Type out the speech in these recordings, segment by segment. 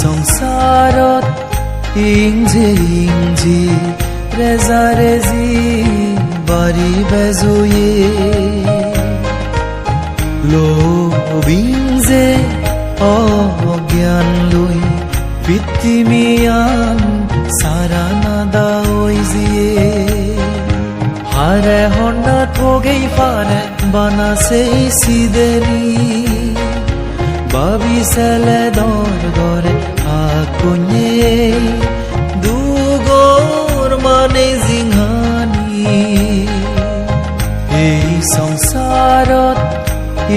সংসাৰত ইংজি ইংজি ৰেজা ৰেজি বাৰী বেজুয়ে। লবিং যে অজ্ঞান লৈ পৃথিৱীয়ান সারা নাদা ওই জিয়ে। হারে হন্ডা ঠোগেই পারে বানাসেই সিদেনি বাবি সেলে দর গরে আকুnye দুগর মানে জিংহানি। এই সংসাৰত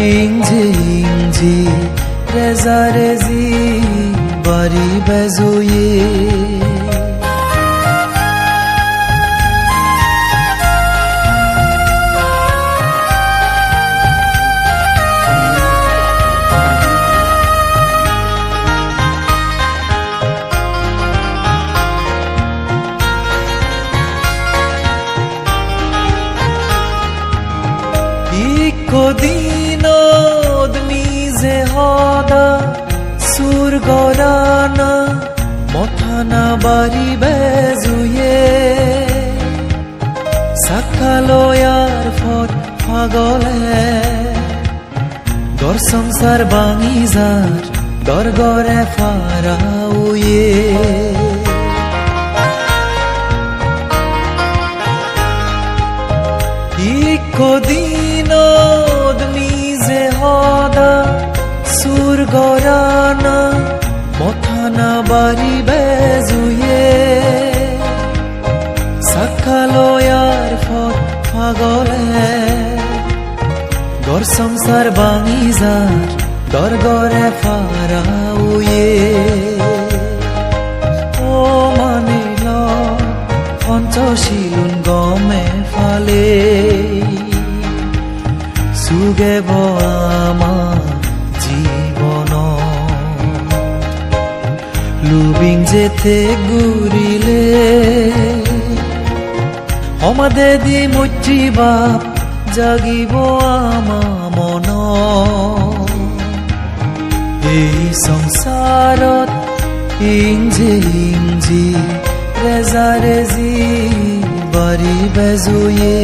ইংজি ইংজি ৰেজা ৰেজি বাৰী বেজুয়ে ইকদিনত নিজে হদা সুর গরানা মথানা বাড়ি বেজুয়ে। সাকালয়ার ফট পাগলে গর সংসার বাঙি যার গর গরে ফারাউয়ে। ইকদিনত নিজে হদা সুর গরানা মথানা বাড়ি বেজুয়ে সাকালয়ার ফট পাগলে গর সংসার বাঙি যার গর গরে ফারাউয়ে ও সুগেব আমার জীবন। লুবিং যেতে ঘুরিলে সমাদে দি মৈত্ৰী বাপ জাগিব আমা মন। এই সংসাৰত ইংজি ইংজি ৰেজা ৰেজি বাৰী বেজুয়ে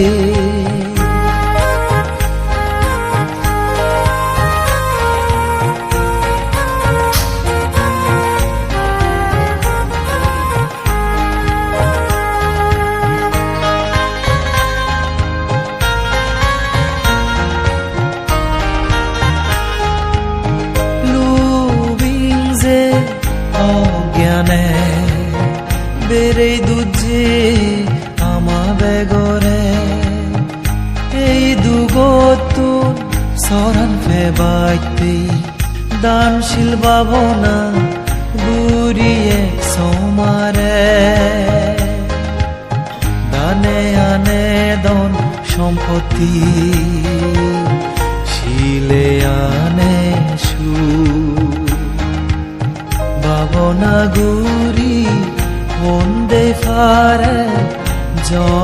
বেড়ে দুজে আমা বেগরে। এই দুগতু সরান ফেবাইতে দানশীল ভাবনা গুরিয়ে সমারে। দানে আনে দন সম্পত্তি ভাবনা